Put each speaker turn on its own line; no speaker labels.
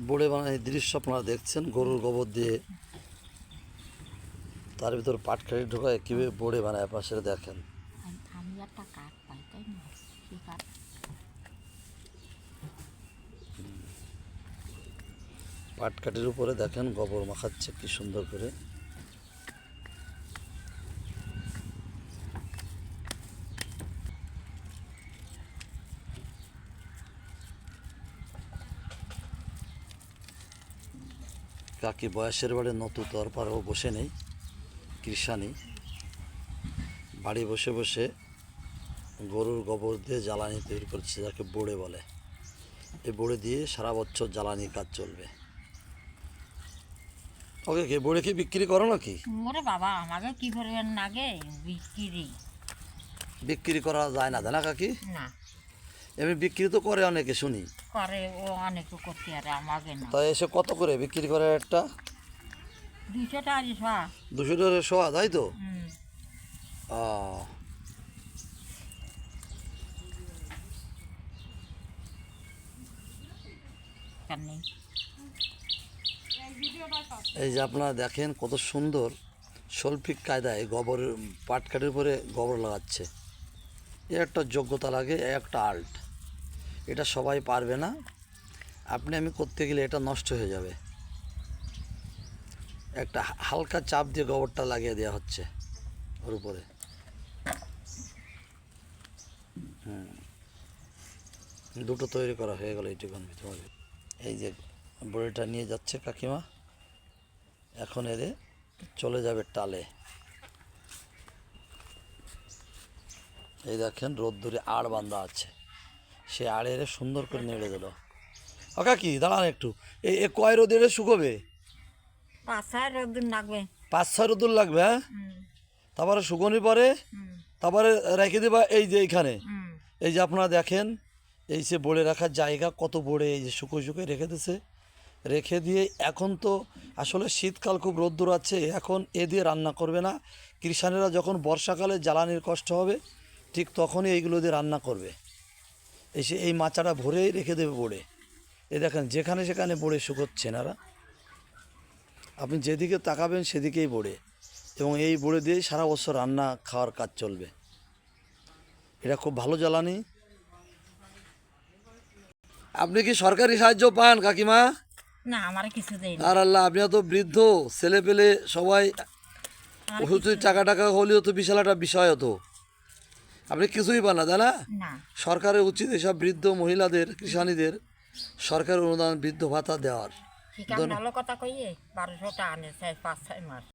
বোড়ে বানায় এই দৃশ্য আপনারা দেখছেন গরুর গোবর দিয়ে। তার ভিতর পাটখাড়ি ঢোকায় কীভাবে বোড়ে বানায় পাশে দেখেন।
আমি- আমি একটা কাঠ পাই তাই না?
পাটকাঠির উপরে দেখেন গোবর মাখাচ্ছে কি সুন্দর করে। কাকি বয়সের বাড়ি নতু তারপরেও বসে নেই কৃষানি বাড়ি বসে বসে গরুর গোবর দিয়ে জ্বালানি তৈরি করছে যাকে বোড়ে বলে। এই বোড়ে দিয়ে সারা বছর জ্বালানি কাজ চলবে। ওকে কি বোড়ে কি বিক্রি করো নাকি?
ওরে বাবা আমাকে কি করবেন নাগে বিক্রি
বিক্রি করা যায় না তাই না কাকি?
না।
এমনি বিক্রি তো করে অনেকে শুনি।
করে ও অনেক করতে আরে আমাকে না।
তাই এসে কত করে বিক্রি করে একটা?
দুইশো টাকা
দুশো টাকা শোয়া তাই তো?
নেই?
এই যে আপনারা দেখেন কত সুন্দর শৈল্পিক কায়দায় গোবরের পাটকাঠির উপরে গোবর লাগাচ্ছে। এ একটা যোগ্যতা লাগে একটা আর্ট। এটা সবাই পারবে না। আপনি আমি করতে গেলে এটা নষ্ট হয়ে যাবে। একটা হালকা চাপ দিয়ে গোবরটা লাগিয়ে দেওয়া হচ্ছে ওর উপরে। দুটো তৈরি করা হয়ে গেল এইটুকুন তোমাকে এই যে বড়িটা নিয়ে যাচ্ছে কাকিমা। এখন এরে চলে যাবে টালে। এই দেখেন রোদ্দুরে আড় বান্ধা আছে। সে আড়ে এরে সুন্দর করে নেড়ে দিল। ও কাকি দাঁড়ান একটু। এই এ কয় রোদ শুকোবে?
পাঁচ ছয় রোদ্দুর লাগবে।
পাঁচ ছয় রোদ্দুর লাগবে হ্যাঁ? তারপরে শুকনি পরে? তারপরে রেখে দেবা এই যে এইখানে। এই যে আপনারা দেখেন এই যে বড়ে রাখার জায়গা কত বড়ে এই যে শুকো শুকো রেখে দিছে। রেখে দিয়ে এখন তো আসলে শীতকাল খুব রোদ্দুর আছে এখন এ দিয়ে রান্না করবে না। কৃষানেরা যখন বর্ষাকালে জ্বালানির কষ্ট হবে ঠিক তখনই এইগুলো দিয়ে রান্না করবে। এসে এই মাচাটা ভরেই রেখে দেবে বড়ে। এ দেখেন যেখানে সেখানে বড়ে শুকোচ্ছে এনারা আপনি যেদিকে তাকাবেন সেদিকেই বড়ে। এবং এই বড়ে দিয়েই সারা বছর রান্না খাওয়ার কাজ চলবে। এটা খুব ভালো জ্বালানি। আপনি কি সরকারি সাহায্য পান কাকিমা?
না আমার কিছু দেয়
আর আল্লাহ আপনি তো বৃদ্ধ ছেলে পেলে সবাই
আমার
ওষুধ টাকা টাকা হলেও তো বিশাল একটা বিষয় হতো। আপনি কিছুই পান না তাই না? সরকারের উচিত এসব বৃদ্ধ মহিলাদের কৃষানীদের সরকারের অনুদান বৃদ্ধ ভাতা দেওয়ার।
কথা কইয়ে বারোশো টাকা আনে পাঁচ ছয় মাস।